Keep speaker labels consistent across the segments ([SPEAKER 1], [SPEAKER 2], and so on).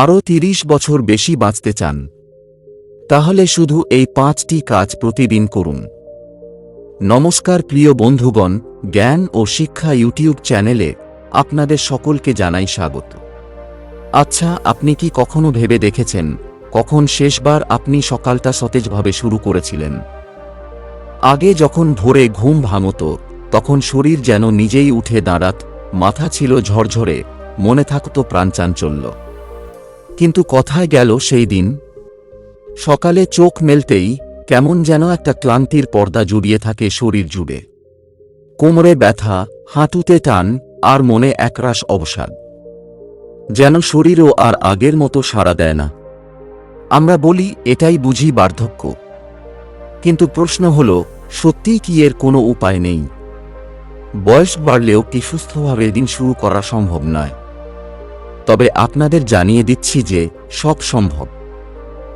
[SPEAKER 1] আরও তিরিশ বছর বেশি বাঁচতে চান। তাহলে শুধু এই পাঁচটি কাজ প্রতিদিন করুন। নমস্কার প্রিয় বন্ধুগণ, জ্ঞান ও শিক্ষা ইউটিউব চ্যানেলে আপনাদের সকলকে জানাই স্বাগত। আচ্ছা আপনি কি কখনো ভেবে দেখেছেন, কখন শেষবার আপনি সকালটা সতেজভাবে শুরু করেছিলেন? আগে যখন ভোরে ঘুম ভাঙত, তখন শরীর যেন নিজেই উঠে দাঁড়াত, মাথা ছিল ঝরঝরে, মনে থাকত প্রাণচাঞ্চল্য কিন্তু কথায় গেল সেই দিন। সকালে চোখ মেলতেই কেমন যেন একটা ক্লান্তির পর্দা জুড়িয়ে থাকে শরীর জুড়ে। কোমরে ব্যথা, হাঁটুতে টান আর মনে একরাশ অবসাদ। যেন শরীরও আর আগের মতো সাড়া দেয় না। আমরা বলি, এটাই বুঝি বার্ধক্য। কিন্তু প্রশ্ন হল, সত্যিই কি এর কোনো উপায় নেই? বয়স বাড়লেও কি সুস্থভাবে দিন শুরু করা সম্ভব নয়? তবে আপনাদের জানিয়ে দিচ্ছি যে সব সম্ভব।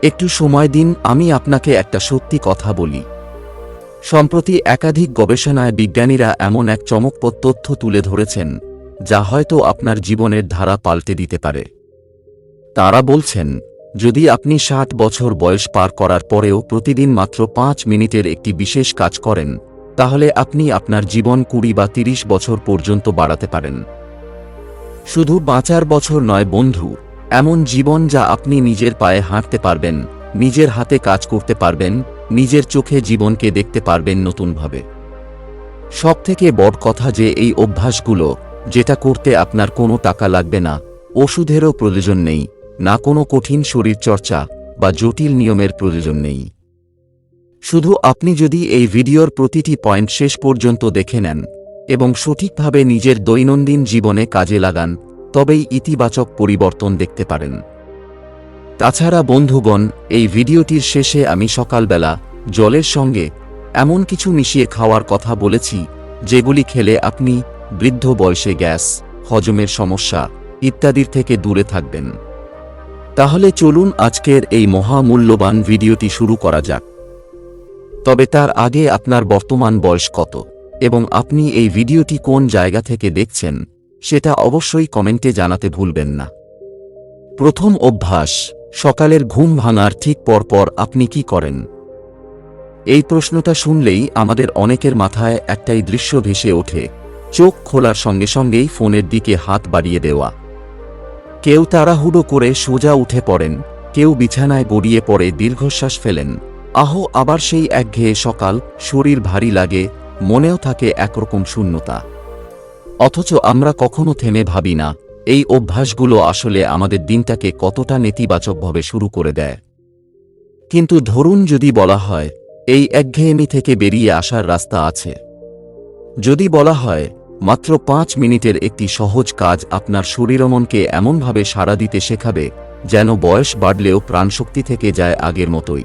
[SPEAKER 1] একটু সময় দিন, আমি আপনাকে একটা সত্যি কথা বলি। সম্প্রতি একাধিক গবেষণায় বিজ্ঞানীরা এমন এক চমকপ্রদ তথ্য তুলে ধরেছেন, যা হয়তো আপনার জীবনের ধারা পাল্টে দিতে পারে। তারা বলছেন, যদি আপনি ষাট বছর বয়স পার করার পরেও প্রতিদিন মাত্র পাঁচ মিনিটের একটি বিশেষ কাজ করেন, তাহলে আপনি আপনার জীবন কুড়ি বা তিরিশ বছর পর্যন্ত বাড়াতে পারেন। শুধু বাঁচার বছর নয় বন্ধু, এমন জীবন যা আপনি নিজের পায়ে হাঁটতে পারবেন, নিজের হাতে কাজ করতে পারবেন, নিজের চোখে জীবনকে দেখতে পারবেন নতুনভাবে। সবথেকে বড় কথা যে এই অভ্যাসগুলো, যেটা করতে আপনার কোনো টাকা লাগবে না, ওষুধেরও প্রয়োজন নেই, না কোনো কঠিন শরীরচর্চা বা জটিল নিয়মের প্রয়োজন নেই। শুধু আপনি যদি এই ভিডিওর প্রতিটি পয়েন্ট শেষ পর্যন্ত দেখে নেন এবং সঠিকভাবে নিজের দৈনন্দিন জীবনে কাজে লাগান, তবেই ইতিবাচক পরিবর্তন দেখতে পারেন। তাছাড়া বন্ধুগণ, এই ভিডিওটির শেষে আমি সকালবেলা জলের সঙ্গে এমন কিছু মিশিয়ে খাওয়ার কথা বলেছি, যেগুলি খেলে আপনি বৃদ্ধ বয়সে গ্যাস, হজমের সমস্যা ইত্যাদির থেকে দূরে থাকবেন। তাহলে চলুন আজকের এই মহামূল্যবান ভিডিওটি শুরু করা যাক। তবে তার আগে আপনার বর্তমান বয়স কত? এবং আপনি এই ভিডিওটি কোন জায়গা থেকে দেখছেন, সেটা অবশ্যই কমেন্টে জানাতে ভুলবেন না। প্রথম অভ্যাস, সকালের ঘুম ভাঙার ঠিক পরপর আপনি কি করেন? এই প্রশ্নটা শুনলেই আমাদের অনেকের মাথায় একটাই দৃশ্য ভেসে ওঠে, চোখ খোলার সঙ্গে সঙ্গেই ফোনের দিকে হাত বাড়িয়ে দেওয়া। কেউ তাড়াহুড়ো করে সোজা উঠে পড়েন, কেউ বিছানায় গড়িয়ে পড়ে দীর্ঘশ্বাস ফেলেন। আহ আবার সেই একঘেয়ে সকাল, শরীর ভারী লাগে মনেও থাকে একরকম শূন্যতা। অথচ আমরা কখনো থেমে ভাবি না, এই অভ্যাসগুলো আসলে আমাদের দিনটাকে কতটা নেতিবাচকভাবে শুরু করে দেয়। কিন্তু ধরুন যদি বলা হয়, এই একঘেয়েমি থেকে বেরিয়ে আসার রাস্তা আছে। যদি বলা হয়, মাত্র পাঁচ মিনিটের একটি সহজ কাজ আপনার শরীরমনকে এমনভাবে সাড়া দিতে শেখাবে, যেন বয়স বাড়লেও প্রাণশক্তি থেকে যায় আগের মতোই।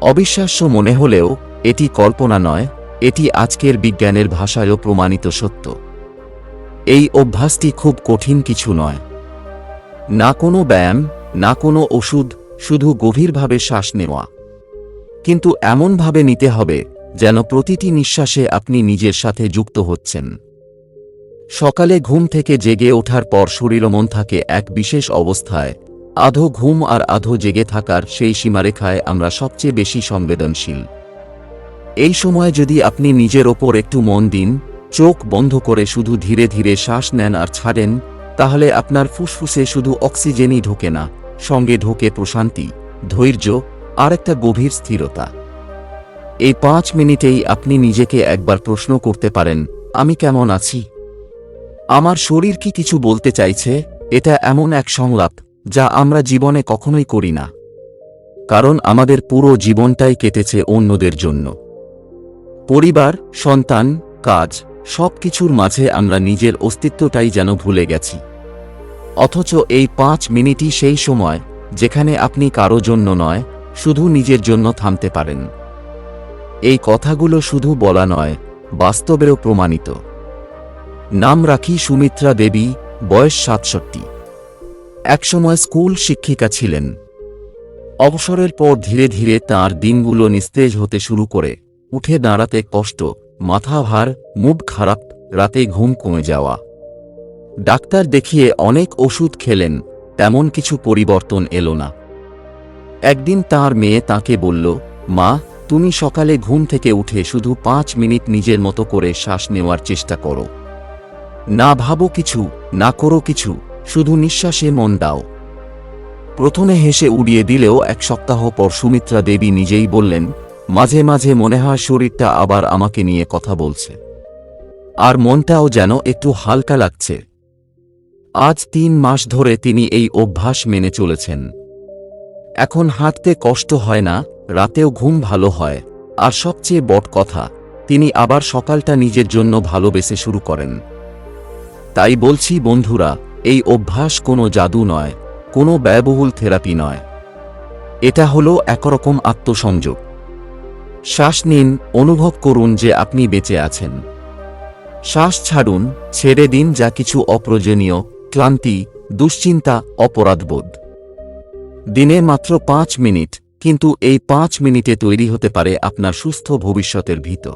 [SPEAKER 1] অবিশ্বাস্য মনে হলেও, এটি কল্পনা নয় এটি আজকের বিজ্ঞানের ভাষায়ও প্রমাণিত সত্য। এই অভ্যাসটি খুব কঠিন কিছু নয়। না কোনো ব্যায়াম, না কোনো ওষুধ, শুধু গভীরভাবে শ্বাস নেওয়া। কিন্তু এমনভাবে নিতে হবে যেন প্রতিটি নিঃশ্বাসে আপনি নিজের সাথে যুক্ত হচ্ছেন। সকালে ঘুম থেকে জেগে ওঠার পর শরীর মন থাকে এক বিশেষ অবস্থায়। আধো ঘুম আর আধো জেগে থাকার সেই সীমারেখায় আমরা সবচেয়ে বেশি সংবেদনশীল। এই সময় যদি আপনি নিজের ওপর একটু মন দিন, চোখ বন্ধ করে শুধু ধীরে ধীরে শ্বাস নেন আর ছাড়েন, তাহলে আপনার ফুসফুসে শুধু অক্সিজেনই ঢোকে না, সঙ্গে ঢোকে প্রশান্তি, ধৈর্য আর একটা গভীর স্থিরতা। এই পাঁচ মিনিটেই আপনি নিজেকে একবার প্রশ্ন করতে পারেন, আমি কেমন আছি? আমার শরীর কি কিছু বলতে চাইছে? এটা এমন এক সংলাপ, যা আমরা জীবনে কখনোই করি না। কারণ আমাদের পুরো জীবনটাই কেটেছে অন্যদের জন্য। পরিবার, সন্তান, কাজ সব কিছুর মাঝে আমরা নিজের অস্তিত্বটাই যেন ভুলে গেছি। অথচ এই পাঁচ মিনিটই সেই সময়, যেখানে আপনি কারও জন্য নয়, শুধু নিজের জন্য থামতে পারেন। এই কথাগুলো শুধু বলা নয়, বাস্তবেরও প্রমাণিত। নাম রাখি সুমিত্রা দেবী, বয়স সাতষট্টি। একসময় স্কুল শিক্ষিকা ছিলেন। অবসরের পর ধীরে ধীরে তার দিনগুলো নিস্তেজ হতে শুরু করে। উঠে দাঁড়াতে কষ্ট, মাথা ভার, মুড খারাপ, রাতে ঘুম কমে যাওয়া। ডাক্তার দেখিয়ে অনেক ওষুধ খেলেন, তেমন কিছু পরিবর্তন এলো না। একদিন তার মেয়ে তাকে বলল, মা, তুমি সকালে ঘুম থেকে উঠে শুধু পাঁচ মিনিট নিজের মতো করে শ্বাস নেওয়ার চেষ্টা করো। না ভাবো কিছু, না করো কিছু, শুধু নিঃশ্বাসে মন দাও। প্রথমে হেসে উড়িয়ে দিলেও এক সপ্তাহ পর সুমিত্রা দেবী নিজেই বললেন মাঝে মাঝে মনে হয় শরীরটা আবার আমাকে নিয়ে কথা বলছে। আর মনটাও যেন একটু হালকা লাগছে। আজ তিন মাস ধরে তিনি এই অভ্যাস মেনে চলেছেন। এখন হাঁটতে কষ্ট হয় না, রাতেও ঘুম ভালো হয়। আর সবচেয়ে বট কথা, তিনি আবার সকালটা নিজের জন্য ভালোবেসে শুরু করেন। তাই বলছি, বন্ধুরা, এই অভ্যাস কোনো জাদু নয়, কোনো ব্যয়বহুল থেরাপি নয়। এটা হলো একরকম আত্মসংযোগ। শ্বাস নিন, অনুভব করুন যে আপনি বেঁচে আছেন। শ্বাস ছাড়ুন, ছেড়ে দিন যা কিছু অপ্রয়োজনীয়, ক্লান্তি, দুশ্চিন্তা, অপরাধবোধ। দিনে মাত্র পাঁচ মিনিট, কিন্তু এই পাঁচ মিনিটে তৈরি হতে পারে আপনার সুস্থ ভবিষ্যতের ভীত।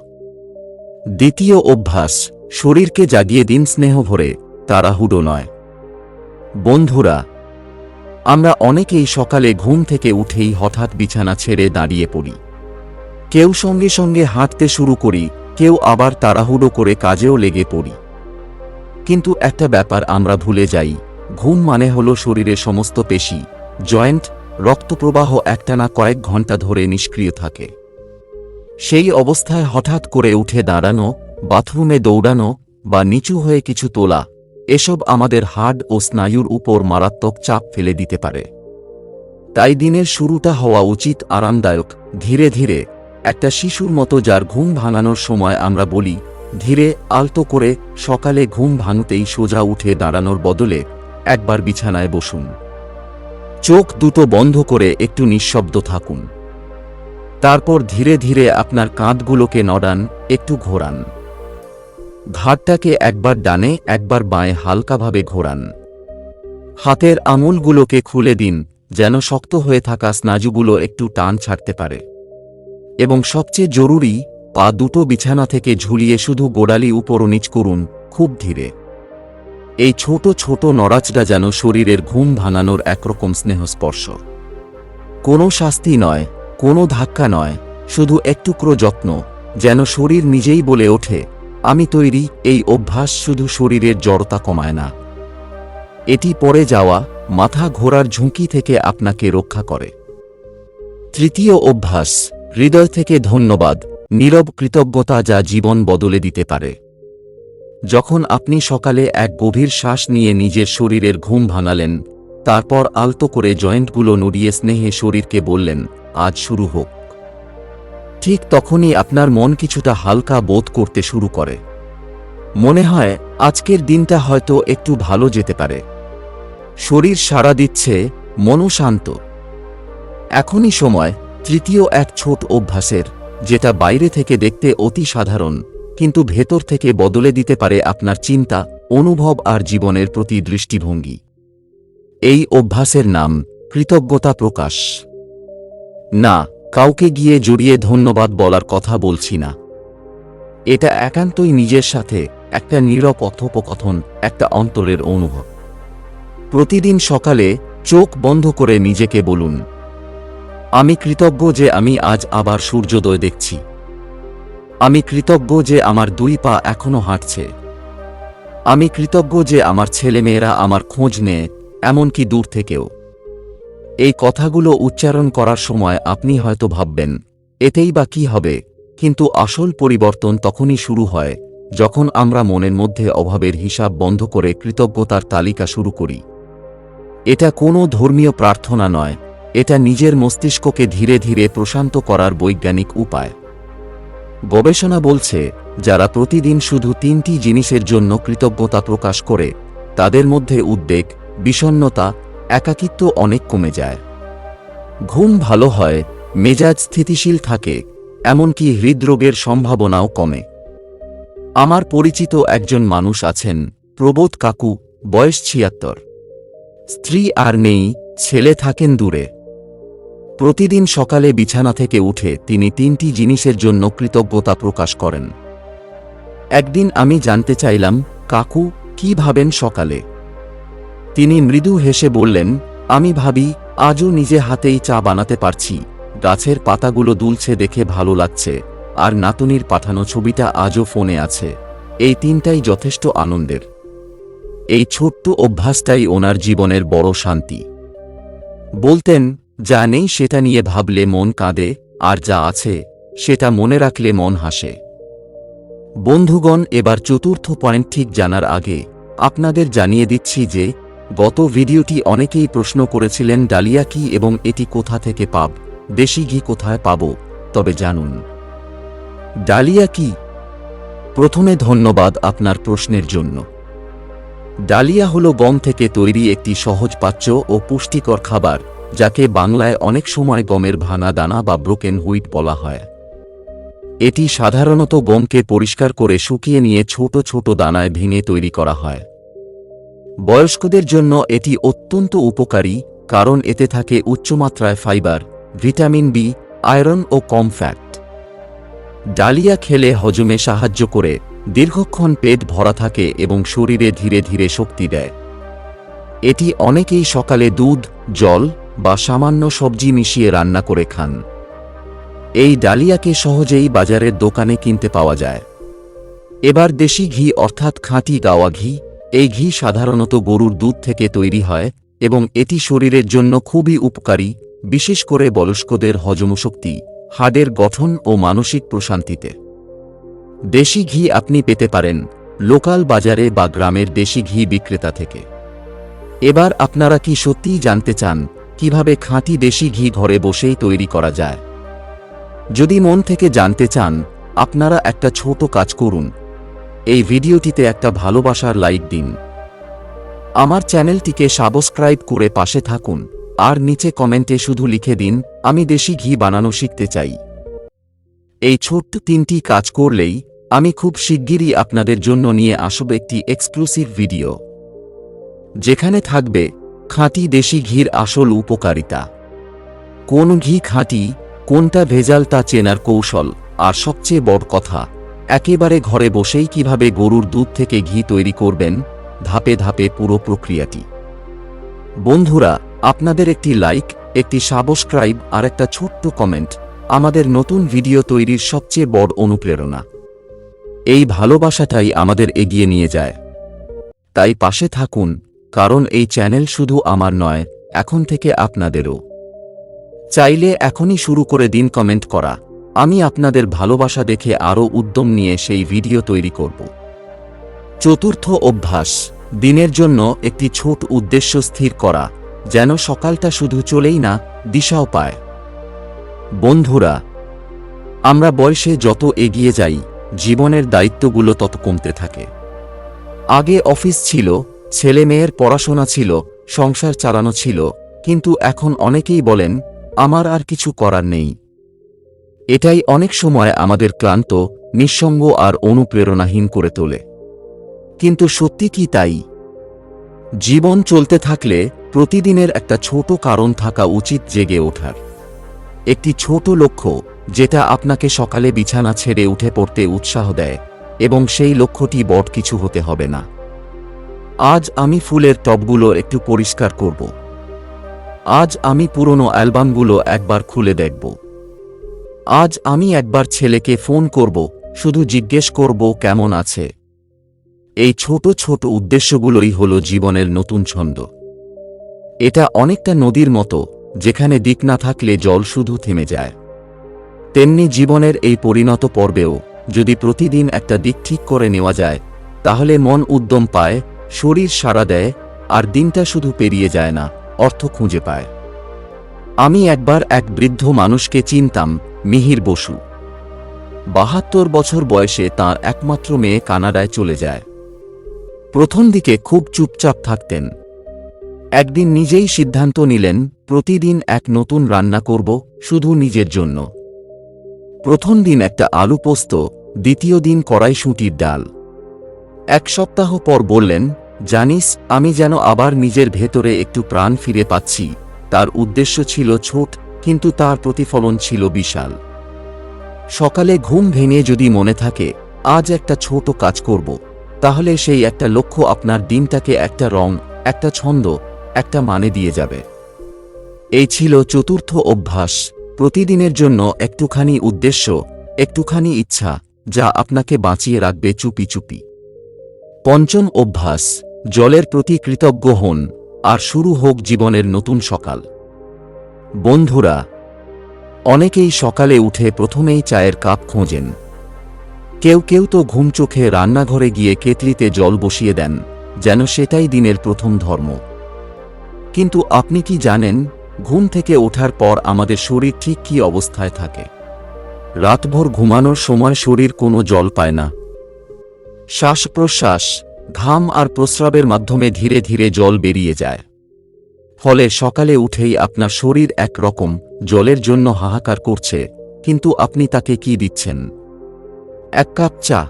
[SPEAKER 1] দ্বিতীয় অভ্যাস, শরীরকে জাগিয়ে দিন স্নেহ ভরে, তাড়াহুডো নয়। বন্ধুরা, আমরা অনেকেই সকালে ঘুম থেকে উঠেই হঠাৎ বিছানা ছেড়ে দাঁড়িয়ে পড়ি। কেউ সঙ্গে সঙ্গে হাঁটতে শুরু করি, কেউ আবার তাড়াহুড়ো করে কাজেও লেগে পড়ি। কিন্তু একটা ব্যাপার আমরা ভুলে যাই, ঘুম মানে হলো শরীরের সমস্ত পেশি, জয়েন্ট, রক্তপ্রবাহ একটানা কয়েক ঘণ্টা ধরে নিষ্ক্রিয় থাকে। সেই অবস্থায় হঠাৎ করে উঠে দাঁড়ানো, বাথরুমে দৌড়ানো বা নিচু হয়ে কিছু তোলা, এসব আমাদের হাড় ও স্নায়ুর উপর মারাত্মক চাপ ফেলে দিতে পারে। তাই দিনের শুরুটা হওয়া উচিত আরামদায়ক, ধীরে ধীরে একটা শিশুর মতো যার ঘুম ভাঙানোর সময় আমরা বলি, ধীরে আলতো করে সকালে ঘুম ভাঙতেই সোজা উঠে দাঁড়ানোর বদলে একবার বিছানায় বসুন। চোখ দুটো বন্ধ করে একটু নিঃশব্দ থাকুন। তারপর ধীরে ধীরে আপনার কাঁধগুলোকে নড়ান, একটু ঘোরান। ঘাটটাকে একবার ডানে, একবার বাঁয়ে হালকাভাবে ঘোরান। হাতের আঙুলগুলোকে খুলে দিন, যেন শক্ত হয়ে থাকা স্নাজুগুলো একটু টান ছাড়তে পারে। এবং সবচেয়ে জরুরি, পা দুটো বিছানা থেকে ঝুলিয়ে শুধু গোড়ালি উপর নিচ করুন, খুব ধীরে। এই ছোট ছোট নড়াচড়া যেন শরীরের ঘুম ভাঙানোর একরকম স্নেহস্পর্শ। কোনো শাস্তি নয়, কোনো ধাক্কা নয়, শুধু একটুকরো যত্ন, যেন শরীর নিজেই বলে ওঠে, আমি তৈরি, এই অভ্যাস শুধু শরীরের জড়তা কমায় না। এটি পরে যাওয়া, মাথা ঘোরার ঝুঁকি থেকে আপনাকে রক্ষা করে। তৃতীয় অভ্যাস হৃদয় থেকে ধন্যবাদ, নীরব কৃতজ্ঞতা যা জীবন বদলে দিতে পারে। যখন আপনি সকালে এক গভীর শ্বাস নিয়ে নিজের শরীরের ঘুম ভাঙালেন, তারপর আলতো করে জয়েন্টগুলো নড়িয়ে স্নেহে শরীরকে বললেন, আজ শুরু হোক। ঠিক তখনই আপনার মন কিছুটা হালকা বোধ করতে শুরু করে। মনে হয়, আজকের দিনটা হয়তো একটু ভালো যেতে পারে। শরীর সাড়া দিচ্ছে, মনও শান্ত। এখনই সময় তৃতীয় এক ছোট অভ্যাসের, যেটা বাইরে থেকে দেখতে অতি সাধারণ, কিন্তু ভেতর থেকে বদলে দিতে পারে আপনার চিন্তা, অনুভব আর জীবনের প্রতি দৃষ্টিভঙ্গি। এই অভ্যাসের নাম, কৃতজ্ঞতা প্রকাশ। না, কাউকে গিয়ে জড়িয়ে ধন্যবাদ বলার কথা বলছি না। এটা একান্তই নিজের সাথে, একটা নীরব কথোপকথন, একটা অন্তরের অনুভব। প্রতিদিন সকালে, চোখ বন্ধ করে নিজেকে বলুন আমি কৃতজ্ঞ যে আমি আজ আবার সূর্যোদয় দেখছি। আমি কৃতজ্ঞ যে আমার দুই পা এখনও হাঁটছে। আমি কৃতজ্ঞ যে আমার ছেলেমেয়েরা আমার খোঁজ নেয়, এমনকি দূর থেকেও। এই কথাগুলো উচ্চারণ করার সময় আপনি হয়তো ভাববেন, এতেই বা কি হবে? কিন্তু আসল পরিবর্তন তখনই শুরু হয়, যখন আমরা মনের মধ্যে অভাবের হিসাব বন্ধ করে কৃতজ্ঞতার তালিকা শুরু করি। এটা কোনো ধর্মীয় প্রার্থনা নয় এটা নিজের মস্তিষ্ককে ধীরে ধীরে প্রশান্ত করার বৈজ্ঞানিক উপায়। গবেষণা বলছে, যারা প্রতিদিন শুধু তিনটি জিনিসের জন্য কৃতজ্ঞতা প্রকাশ করে, তাদের মধ্যে উদ্বেগ বিষণ্নতা একাকিত্ব অনেক কমে যায়। ঘুম ভালো হয়, মেজাজ স্থিতিশীল থাকে, এমনকি হৃদরোগের সম্ভাবনাও কমে। আমার পরিচিত একজন মানুষ আছেন, প্রবোধ কাকু, বয়স ছিয়াত্তর। স্ত্রী আর নেই, ছেলে থাকেন দূরে। প্রতিদিন সকালে বিছানা থেকে উঠে তিনি তিনটি জিনিসের জন্য কৃতজ্ঞতা প্রকাশ করেন। একদিন আমি জানতে চাইলাম, কাকু, কি ভাবেন সকালে? তিনি মৃদু হেসে বললেন, আমি ভাবি, আজও নিজে হাতেই চা বানাতে পারছি। গাছের পাতাগুলো দুলছে দেখে ভালো লাগছে, আর নাতনির পাঠানো ছবিটা আজও ফোনে আছে। এই তিনটাই যথেষ্ট আনন্দের। এই ছোট্ট অভ্যাসটাই ওনার জীবনের বড় শান্তি। বলতেন যা নেই সেটা নিয়ে ভাবলে মন কাঁদে, আর যা আছে, সেটা মনে রাখলে মন হাসে। বন্ধুগণ, এবার চতুর্থ পয়েন্ট ঠিক জানার আগে, আপনাদের জানিয়ে দিচ্ছি যে, গত ভিডিওটি অনেকেই প্রশ্ন করেছিলেন ডালিয়া কি এবং এটি কোথা থেকে পাব, দেশি ঘি কোথায় পাব, তবে জানুন। ডালিয়া কি? প্রথমে ধন্যবাদ আপনার প্রশ্নের জন্য। ডালিয়া হল গম থেকে তৈরি একটি সহজ পাচ্য ও পুষ্টিকর খাবার যাকে বাংলায় অনেক সময় গমের ভানা দানা বা ব্রোকেন হুইট বলা হয়। এটি সাধারণত গমকে পরিষ্কার করে শুকিয়ে নিয়ে ছোট ছোট দানায় ভেঙে তৈরি করা হয়। বয়স্কদের জন্য এটি অত্যন্ত উপকারী, কারণ এতে থাকে উচ্চমাত্রায় ফাইবার, ভিটামিন বি, আয়রন ও কম ফ্যাট ডালিয়া খেলে হজমে সাহায্য করে, দীর্ঘক্ষণ পেট ভরা থাকে এবং শরীরে ধীরে ধীরে শক্তি দেয়। এটি অনেকেই সকালে দুধ, জল বা সামান্য সবজি মিশিয়ে রান্না করে খান। এই ডালিয়াকে সহজেই বাজারের দোকানে কিনতে পাওয়া যায়। এবার দেশি ঘি অর্থাৎ খাঁটি গাওয়া ঘি, এই ঘি সাধারণত গরুর দুধ থেকে তৈরি হয় এবং এটি শরীরের জন্য খুবই উপকারী, বিশেষ করে বয়স্কদের হজমশক্তি, হাড়ের গঠন ও মানসিক প্রশান্তিতে। দেশি ঘি আপনি পেতে পারেন লোকাল বাজারে বা গ্রামের দেশি ঘি বিক্রেতা থেকে। এবার আপনারা কি সত্যিই জানতে চান কীভাবে খাঁটি দেশি ঘি ঘরে বসেই তৈরি করা যায়? যদি মন থেকে জানতে চান, আপনারা একটা ছোট কাজ করুন। এই ভিডিওটিতে একটা ভালোবাসার লাইক দিন। আমার চ্যানেলটিকে সাবস্ক্রাইব করে পাশে থাকুন, আর নিচে কমেন্টে শুধু লিখে দিন, আমি দেশি ঘি বানানো শিখতে চাই। এই ছোট্ট তিনটি কাজ করলেই, আমি খুব শিগগিরই আপনাদের জন্য নিয়ে আসব একটি এক্সক্লুসিভ ভিডিও যেখানে থাকবে খাঁটি দেশি ঘির আসল উপকারিতা। কোন ঘি খাঁটি, কোনটা ভেজাল তা চেনার কৌশল, আর সবচেয়ে বড় কথা, একেবারে ঘরে বসেই কীভাবে গরুর দুধ থেকে ঘি তৈরি করবেন, ধাপে ধাপে পুরো প্রক্রিয়াটি। বন্ধুরা, আপনাদের একটি লাইক, একটি সাবস্ক্রাইব, আর একটা ছোট্ট কমেন্ট, আমাদের নতুন ভিডিও তৈরির সবচেয়ে বড় অনুপ্রেরণা। এই ভালোবাসাটাই আমাদের এগিয়ে নিয়ে যায়। তাই পাশে থাকুন কারণ এই চ্যানেল শুধু আমার নয়, এখন থেকে আপনাদেরও। চাইলে এখনই শুরু করে দিন কমেন্ট করা। আমি আপনাদের ভালোবাসা দেখে আরও উদ্যম নিয়ে সেই ভিডিও তৈরি করব। চতুর্থ অভ্যাস, দিনের জন্য একটি ছোট উদ্দেশ্য স্থির করা, যেন সকালটা শুধু চলেই না, দিশাও পায়। বন্ধুরা, আমরা বয়সে যত এগিয়ে যাই, জীবনের দায়িত্বগুলো তত কমতে থাকে। আগে অফিস ছিল ছেলে মেয়ের পড়াশোনা ছিল, সংসার চালানো ছিল, কিন্তু এখন অনেকেই বলেন, আমার আর কিছু করার নেই। এটাই অনেক সময় আমাদের ক্লান্ত, নিঃসঙ্গ আর অনুপ্রেরণাহীন করে তোলে। কিন্তু সত্যি কি তাই? জীবন চলতে থাকলে প্রতিদিনের একটা ছোট কারণ থাকা উচিত জেগে ওঠার। একটি ছোট লক্ষ্য, যেটা আপনাকে সকালে বিছানা ছেড়ে উঠে পড়তে উৎসাহ দেয়, এবং সেই লক্ষ্যটি বট কিছু হতে হবে না। আজ আমি ফুলের টবগুলো একটু পরিষ্কার করব। আজ আমি পুরনো অ্যালবামগুলো একবার খুলে দেখব। আজ আমি একবার ছেলেকে ফোন করব, শুধু জিজ্ঞেস করব কেমন আছে। এই ছোট ছোট উদ্দেশ্যগুলোই হল জীবনের নতুন ছন্দ। এটা অনেকটা নদীর মতো, যেখানে দিক না থাকলে জল শুধু থেমে যায়। তেমনি জীবনের এই পরিণত পর্বেও যদি প্রতিদিন একটা দিক ঠিক করে নেওয়া যায়, তাহলে মন উদ্যম পায় শরীর সাড়া দেয়, আর দিনটা শুধু পেরিয়ে যায় না, অর্থ খুঁজে পায়। আমি একবার এক বৃদ্ধ মানুষকে চিনতাম, মিহির বসু। বাহাত্তর বছর বয়সে তার একমাত্র মেয়ে কানাডায় চলে যায়। প্রথম দিকে খুব চুপচাপ থাকতেন। একদিন নিজেই সিদ্ধান্ত নিলেন, প্রতিদিন এক নতুন রান্না করব, শুধু নিজের জন্য। প্রথম দিন একটা আলু পোস্ত, দ্বিতীয় দিন কড়াইশুঁটির ডাল। এক সপ্তাহ পর বললেন, জানিস, আমি যেন আবার নিজের ভেতরে একটু প্রাণ ফিরে পাচ্ছি। তার উদ্দেশ্য ছিল ছোট, কিন্তু তার প্রতিফলন ছিল বিশাল। সকালে ঘুম ভেঙে যদি মনে থাকে, আজ একটা ছোট কাজ করব। তাহলে সেই একটা লক্ষ্য আপনার দিনটাকে একটা রং, একটা ছন্দ, একটা মানে দিয়ে যাবে। এই ছিল চতুর্থ অভ্যাস। প্রতিদিনের জন্য একটুখানি উদ্দেশ্য, একটুখানি ইচ্ছা, যা আপনাকে বাঁচিয়ে রাখবে চুপি চুপি। পঞ্চম অভ্যাস, জলের প্রতি কৃতজ্ঞ হন, আর শুরু হোক জীবনের নতুন সকাল। বন্ধুরা, অনেকেই সকালে উঠে প্রথমেই চায়ের কাপ খোঁজেন। কেউ কেউ তো ঘুম চোখে রান্নাঘরে গিয়ে কেতলিতে জল বসিয়ে দেন, যেন সেটাই দিনের প্রথম ধর্ম। কিন্তু আপনি কি জানেন, ঘুম থেকে ওঠার পর আমাদের শরীর ঠিক কী অবস্থায় থাকে? রাতভর ঘুমানোর সময় শরীর কোনো জল পায় না শ্বাস প্রশ্বাস ঘাম আর প্রস্রাবের মাধ্যমে ধীরে ধীরে জল বেরিয়ে যায়। ফলে সকালে উঠেই আপনার শরীর একরকম জলের জন্য হাহাকার করছে, কিন্তু আপনি তাকে কি দিচ্ছেন? এক কাপ চা।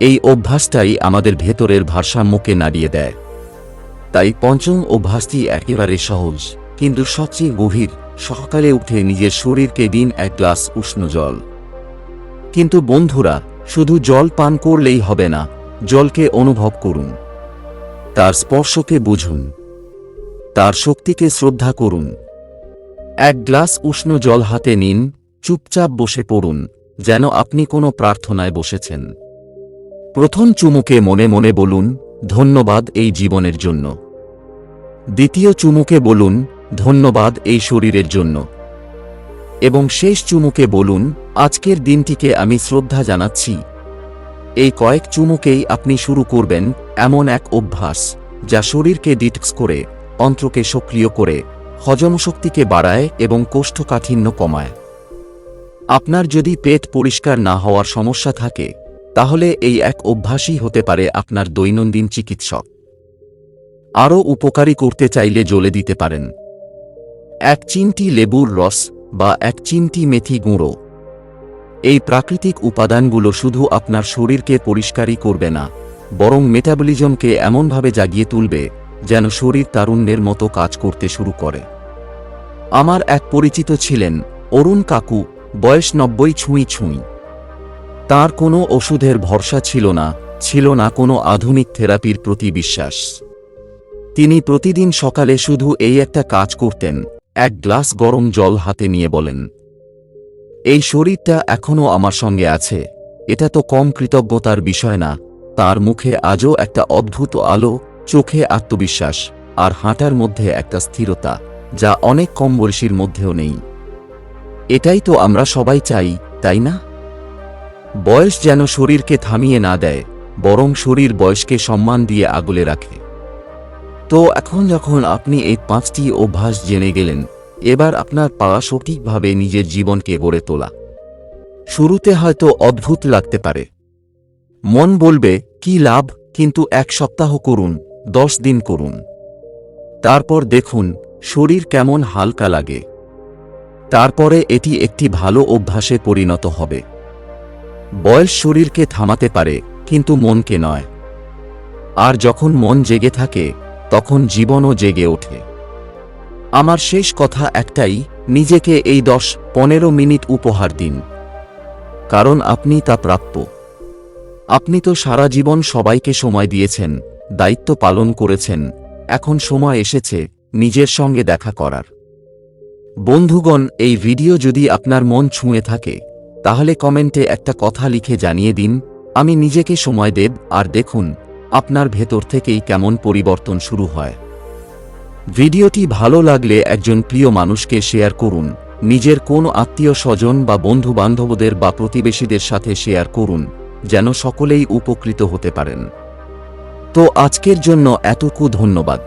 [SPEAKER 1] এই অভ্যাসটাই আমাদের ভেতরের ভারসাম্যকে নাড়িয়ে দেয়। তাই পঞ্চম অভ্যাসটি একেবারে সহজ, কিন্তু সবচেয়ে গভীর, সকালে উঠে নিজের শরীরকে দিন এক গ্লাস উষ্ণ জল। কিন্তু বন্ধুরা শুধু জল পান করলেই হবে না, জলকে অনুভব করুন। তার স্পর্শকে বুঝুন। তার শক্তিকে শ্রদ্ধা করুন। এক গ্লাস উষ্ণ জল হাতে নিন, চুপচাপ বসে পড়ুন, যেন আপনি কোনো প্রার্থনায় বসেছেন। প্রথম চুমুকে মনে মনে বলুন, ধন্যবাদ এই জীবনের জন্য। দ্বিতীয় চুমুকে বলুন, ধন্যবাদ এই শরীরের জন্য। এবং শেষ চুমুকে বলুন, আজকের দিনটিকে আমি শ্রদ্ধা জানাচ্ছি। এই কয়েক চুমুকেই আপনি শুরু করবেন এমন এক অভ্যাস, যা শরীরকে ডিটক্স করে, অন্ত্রকে সক্রিয় করে, হজম শক্তিকে বাড়ায় এবং কোষ্ঠকাঠিন্য কমায়। আপনার যদি পেট পরিষ্কার না হওয়ার সমস্যা থাকে, তাহলে এই এক অভ্যাসই হতে পারে আপনার দৈনন্দিন চিকিৎসক। আরও উপকারী করতে চাইলে জ্বলে দিতে পারেন। এক চিমটি লেবুর রস বা এক চিমটি মেথি গুঁড়ো। এই প্রাকৃতিক উপাদানগুলো শুধু আপনার শরীরকে পরিষ্কারই করবে না, বরং মেটাবলিজমকে এমনভাবে জাগিয়ে তুলবে যেন শরীর তারুণ্যের মতো কাজ করতে শুরু করে। আমার এক পরিচিত ছিলেন, অরুণ কাকু, বয়স নব্বই ছুঁই ছুঁই। তার কোনো ওষুধের ভরসা ছিল না ছিল না কোনো আধুনিক থেরাপির প্রতি বিশ্বাস। তিনি প্রতিদিন সকালে শুধু এই একটা কাজ করতেন এক গ্লাস গরম জল হাতে নিয়ে বলেন, এই শরীরটা এখনও আমার সঙ্গে আছে। এটা তো কম কৃতজ্ঞতার বিষয় না। তার মুখে আজও একটা অদ্ভুত আলো, চোখে আত্মবিশ্বাস, আর হাঁটার মধ্যে একটা স্থিরতা, যা অনেক কম বয়সীর মধ্যেও নেই। এটাই তো আমরা সবাই চাই, তাই না? বয়স যেন শরীরকে থামিয়ে না দেয়, বরং শরীর বয়সকে সম্মান দিয়ে আগলে রাখে। তো এখন যখন আপনি এই পাঁচটি অভ্যাস জেনে গেলেন, এবার আপনার পাওয়া সঠিকভাবে নিজের জীবনকে গড়ে তোলা। শুরুতে হয়তো অদ্ভুত লাগতে পারে। মন বলবে, কি লাভ? কিন্তু এক সপ্তাহ করুন, দশ দিন করুন। তারপর দেখুন, শরীর কেমন হালকা লাগে। তারপরে এটি একটি ভালো অভ্যাসে পরিণত হবে। বয়স শরীরকে থামাতে পারে, কিন্তু মনকে নয়। আর যখন মন জেগে থাকে তখন জীবনও জেগে ওঠে। আমার শেষ কথা একটাই, নিজেকে এই দশ পনেরো মিনিট উপহার দিন। কারণ আপনি তা প্রাপ্য। আপনি তো সারা জীবন সবাইকে সময় দিয়েছেন, দায়িত্ব পালন করেছেন, এখন সময় এসেছে নিজের সঙ্গে দেখা করার। বন্ধুগণ, এই ভিডিও যদি আপনার মন ছুঁয়ে থাকে, তাহলে কমেন্টে একটা কথা লিখে জানিয়ে দিন, আমি নিজেকে সময় দেব, আর দেখুন আপনার ভেতর থেকেই কেমন পরিবর্তন শুরু হয়। ভিডিওটি ভালো লাগলে একজন প্রিয় মানুষকে শেয়ার করুন, নিজের কোন আত্মীয় স্বজন বা বন্ধু বান্ধবদের বা প্রতিবেশীদের সাথে শেয়ার করুন, যেন সকলেই উপকৃত হতে পারেন। তো আজকের জন্য এতটুকু, ধন্যবাদ।